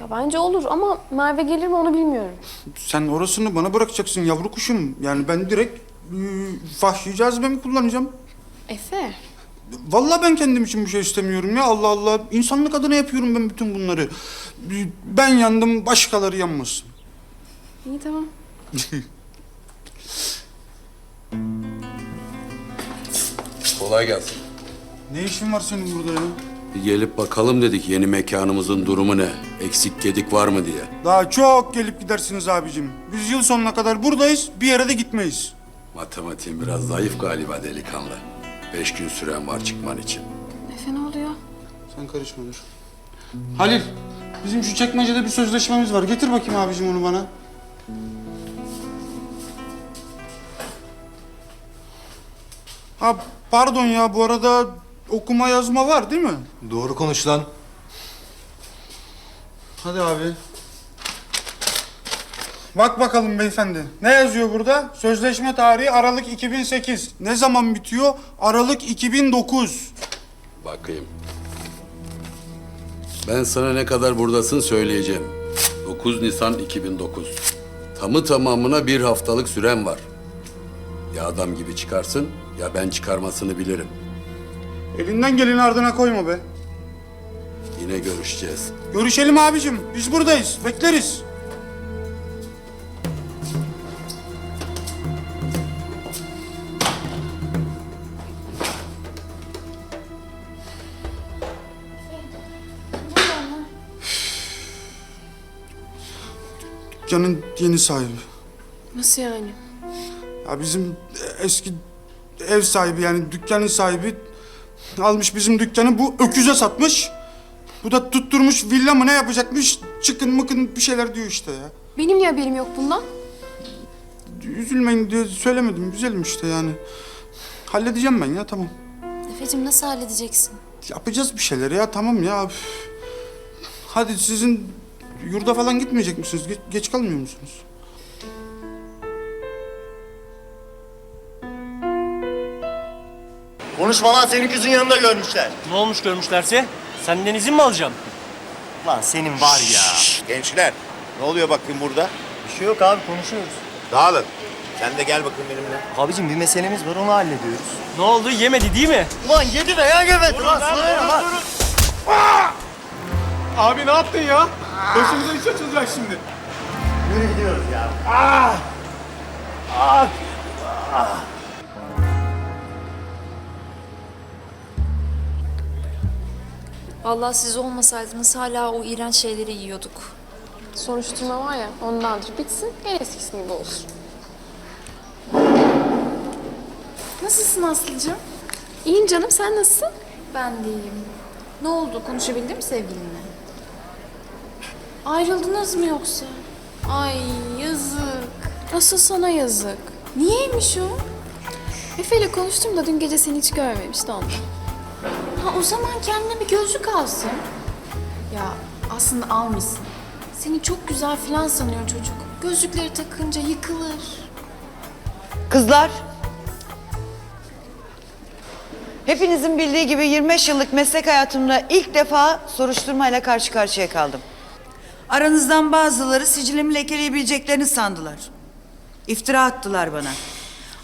Ya bence olur ama Merve gelir mi onu bilmiyorum. Sen orasını bana bırakacaksın yavru kuşum. Yani ben direkt e, vahşi cazibemi kullanacağım. Efe. Vallahi ben kendim için bir şey istemiyorum ya Allah Allah. İnsanlık adına yapıyorum ben bütün bunları. Ben yandım başkaları yanmasın. İyi tamam. Kolay gelsin. Ne işin var senin burada ya? Bir gelip bakalım dedik yeni mekanımızın durumu ne? Eksik gedik var mı diye. Daha çok gelip gidersiniz abicim. Biz yıl sonuna kadar buradayız, bir yere de gitmeyiz. Matematiğin biraz zayıf galiba delikanlı. Beş gün süren var çıkman için. Efe ne oluyor? Sen karışma dur. Halil, bizim şu çekmecede bir sözleşmemiz var. Getir bakayım abicim onu bana. Ha pardon ya bu arada okuma yazma var değil mi? Doğru konuş lan. Hadi abi. Bak bakalım beyefendi. Ne yazıyor burada? Sözleşme tarihi Aralık 2008. Ne zaman bitiyor? Aralık 2009. Bakayım. Ben sana ne kadar buradasın söyleyeceğim. 9 Nisan 2009. Tamı tamamına bir haftalık süren var. Ya adam gibi çıkarsın ya ben çıkarmasını bilirim. Elinden geleni ardına koyma be. Yine görüşeceğiz. Görüşelim abicim. Biz buradayız. Bekleriz. Dükkanın yeni sahibi. Nasıl yani? Ya bizim eski ev sahibi yani dükkanın sahibi almış bizim dükkanı bu öküze satmış. Bu da tutturmuş villa mı ne yapacakmış çıkın mıkın bir şeyler diyor işte ya. Benim niye haberim yok bundan? Üzülmeyin diye söylemedim güzelim işte yani. Halledeceğim ben ya tamam. Efe'cim nasıl halledeceksin? Yapacağız bir şeyler ya tamam ya. Üf. Hadi sizin yurda falan gitmeyecek misiniz? Geç, geç kalmıyor musunuz? Konuşma lan senin kızın yanında görmüşler. Ne olmuş görmüşlerse? Senden izin mi alacağım? Lan senin var ya. gençler ne oluyor bakayım burada? Bir şey yok abi konuşuyoruz. Dağılın. Sen de gel bakayım benimle. Abicim bir meselemiz var onu hallediyoruz. Ne oldu yemedi değil mi? Ulan yedi de ya yemedi lan sana lan. Abi ne yaptın ya? Başımıza iş açılacak şimdi. Yürü gidiyoruz ya. Vallahi siz olmasaydınız hala o iğrenç şeyleri yiyorduk. Soruşturma var ya ondandır. Bitsin en eskisi gibi olsun. Nasılsın Aslı'cığım? İyiyim canım sen nasılsın? Ben de iyiyim. Ne oldu? Konuşabildin mi sevgilinle? Ayrıldınız mı yoksa? Ay yazık. Nasıl sana yazık? Niyeymiş o? Efe'yle konuştum da dün gece seni hiç görmemişti ondan. Ha o zaman kendine bir gözlük alsın. Ya aslında almışsın. Seni çok güzel filan sanıyor çocuk. Gözlükleri takınca yıkılır. Kızlar. Hepinizin bildiği gibi 25 yıllık meslek hayatımda ilk defa soruşturmayla karşı karşıya kaldım. Aranızdan bazıları sicilimi lekeleyebileceklerini sandılar. İftira attılar bana.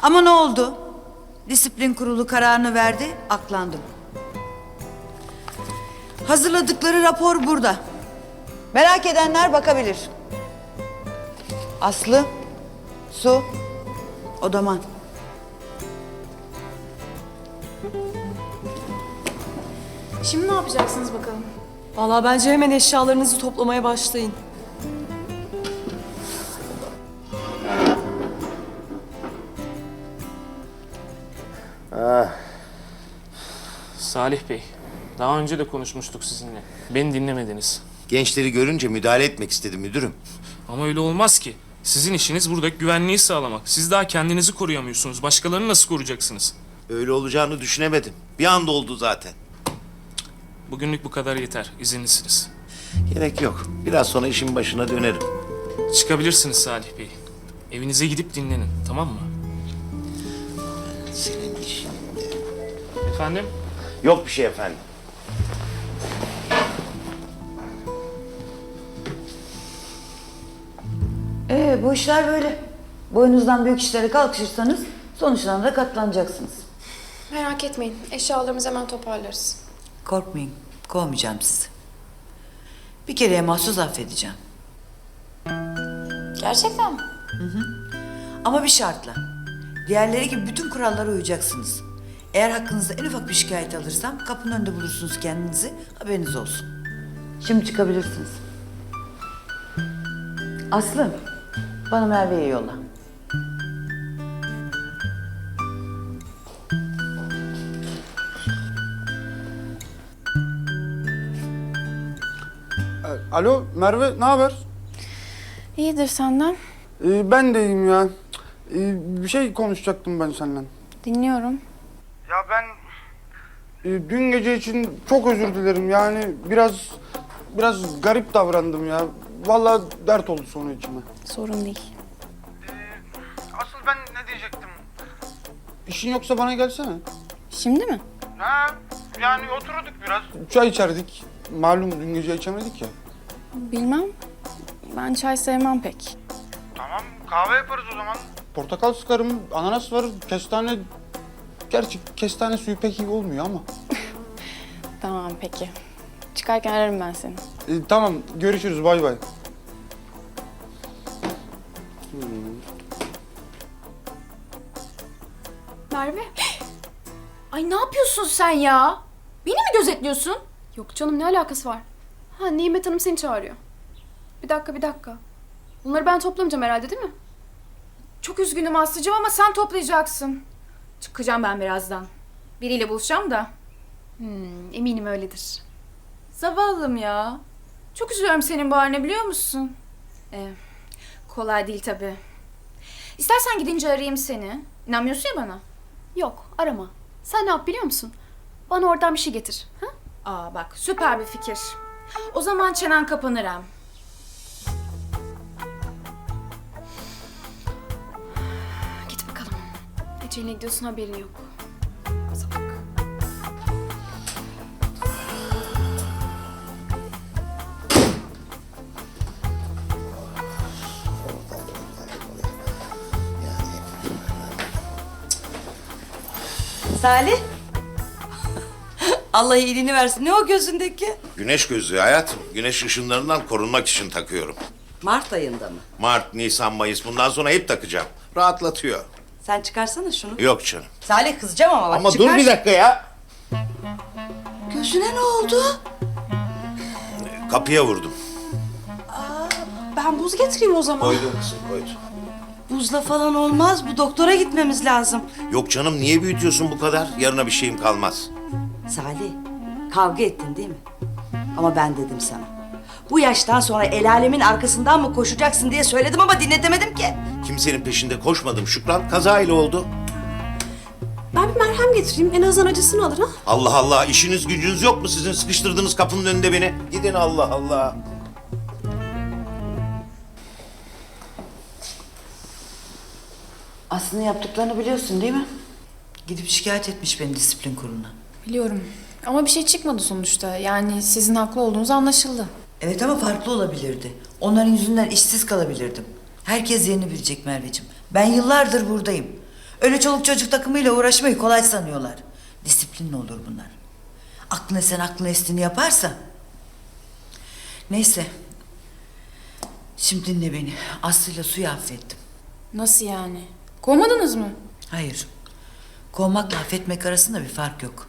Ama ne oldu? Disiplin kurulu kararını verdi, aklandım. Hazırladıkları rapor burada. Merak edenler bakabilir. Aslı, Su, Odaman. Şimdi ne yapacaksınız bakalım? Vallahi bence hemen eşyalarınızı toplamaya başlayın. Salih Bey, daha önce de konuşmuştuk sizinle. Beni dinlemediniz. Gençleri görünce müdahale etmek istedim müdürüm. Ama öyle olmaz ki. Sizin işiniz burada güvenliği sağlamak. Siz daha kendinizi koruyamıyorsunuz. Başkalarını nasıl koruyacaksınız? Öyle olacağını düşünemedim. Bir anda oldu zaten. Bugünlük bu kadar yeter. İzinlisiniz. Gerek yok. Biraz sonra işin başına dönerim. Çıkabilirsiniz Salih Bey. Evinize gidip dinlenin, tamam mı? Senin işin. Efendim? Yok bir şey efendim. Ee, bu işler böyle. Boynunuzdan büyük işlere kalkışırsanız sonuçlarına da katlanacaksınız. Merak etmeyin. Eşyalarımızı hemen toparlarız. Korkmayın, kovmayacağım sizi. Bir kereye mahsus affedeceğim. Gerçekten mi? Ama bir şartla. Diğerleri gibi bütün kurallara uyacaksınız. Eğer hakkınızda en ufak bir şikayet alırsam kapının önünde bulursunuz kendinizi. Haberiniz olsun. Şimdi çıkabilirsiniz. Aslı, bana Merve'yi yolla. E, Alo Merve ne haber? İyidir senden. Ee, ben de iyiyim ya. Ee, bir şey konuşacaktım ben seninle. Dinliyorum. Ya ben e, dün gece için çok özür dilerim. Yani biraz biraz garip davrandım ya. Vallahi dert oldu sonra içime. Sorun değil. Asıl ben ne diyecektim? İşin yoksa bana gelsene. Şimdi mi? Ha, yani oturduk biraz. Çay içerdik. Malum dün gece içemedik ya. Bilmem. Ben çay sevmem pek. Tamam kahve yaparız o zaman. Portakal sıkarım, ananas var, kestane... Gerçi kestane suyu pek iyi olmuyor ama. Tamam peki. Çıkarken ararım ben seni. Ee, tamam görüşürüz bay bay. Merve. Ay ne yapıyorsun sen ya? Beni mi gözetliyorsun? Yok canım ne alakası var? Ha Nimet Hanım seni çağırıyor. Bir dakika bir dakika. Bunları ben toplamayacağım herhalde değil mi? Çok üzgünüm Aslı'cığım ama sen toplayacaksın. Çıkacağım ben birazdan. Biriyle buluşacağım da. Hmm, eminim öyledir. Zavallım ya. Çok üzülüyorum senin bu haline biliyor musun? Ee, kolay değil tabii. İstersen gidince arayayım seni. İnanmıyorsun ya bana. Yok arama. Sen ne yap biliyor musun? Bana oradan bir şey getir. Ha? Aa bak süper bir fikir. O zaman çenen kapanır hem. Git bakalım. Ece'yle gidiyorsun haberin yok. Salih. Allah iyiliğini versin. Ne o gözündeki? Güneş gözlüğü hayatım. Güneş ışınlarından korunmak için takıyorum. Mart ayında mı? Mart, Nisan, Mayıs bundan sonra hep takacağım. Rahatlatıyor. Sen çıkarsana şunu. Yok canım. Salih kızacağım ama bak Ama çıkar. dur bir dakika ya. Gözüne ne oldu? Kapıya vurdum. Ben buz getireyim o zaman. Koydum kızım koydum. Buzla falan olmaz. Bu doktora gitmemiz lazım. Yok canım niye büyütüyorsun bu kadar? Yarına bir şeyim kalmaz. Salih, kavga ettin değil mi? Ama ben dedim sana. Bu yaştan sonra el alemin arkasından mı koşacaksın diye söyledim ama dinletemedim ki. Kimsenin peşinde koşmadım Şükran. Kazayla oldu. Ben bir merhem getireyim. En azından acısını alır ha. Allah Allah işiniz gücünüz yok mu sizin sıkıştırdığınız kapının önünde beni? Gidin Allah Allah. Aslında yaptıklarını biliyorsun değil mi? Gidip şikayet etmiş beni disiplin kuruluna. Biliyorum. Ama bir şey çıkmadı sonuçta. Yani sizin haklı olduğunuz anlaşıldı. Evet ama farklı olabilirdi. Onların yüzünden işsiz kalabilirdim. Herkes yerini bilecek Merveciğim. Ben yıllardır buradayım. Öyle çoluk çocuk takımıyla uğraşmayı kolay sanıyorlar. Disiplinli olur bunlar. Aklına sen aklına estiğini yaparsa. Neyse. Şimdi dinle beni. Aslı'yla suyu affettim. Nasıl yani? Kovmadınız mı? Hayır. Kovmakla affetmek arasında bir fark yok.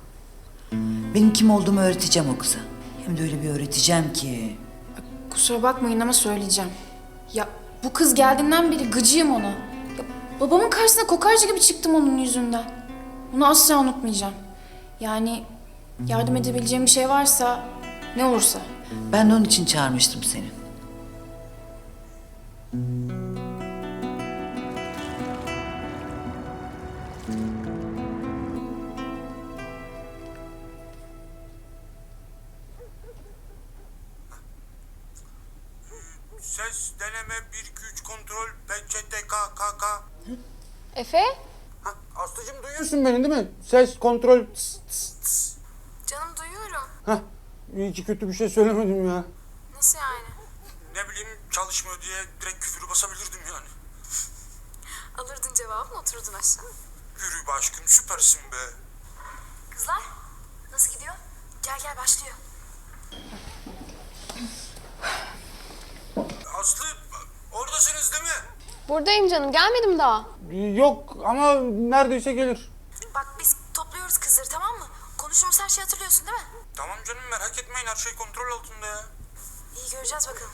Benim kim olduğumu öğreteceğim o kıza. Hem de öyle bir öğreteceğim ki. Kusura bakmayın ama söyleyeceğim. Ya bu kız geldiğinden beri gıcığım ona. Ya, babamın karşısına kokarca gibi çıktım onun yüzünden. Bunu asla unutmayacağım. Yani yardım edebileceğim bir şey varsa ne olursa. Ben de onun için çağırmıştım seni. Efe? Ha, Aslıcığım duyuyorsun beni değil mi? Ses kontrol. Tıs, tıs, tıs. Canım duyuyorum. Hah, iyi ki kötü bir şey söylemedim ya. Nasıl yani? ne bileyim çalışmıyor diye direkt küfürü basabilirdim yani. Alırdın cevabını oturdun aşağı. Yürü be aşkım süpersin be. Kızlar nasıl gidiyor? Gel gel başlıyor. Aslı oradasınız değil mi? Buradayım canım gelmedim daha. Yok ama neredeyse gelir. Bak biz topluyoruz kızları tamam mı? Konuştuğumuz her şeyi hatırlıyorsun değil mi? Tamam canım merak etmeyin her şey kontrol altında ya. İyi göreceğiz bakalım.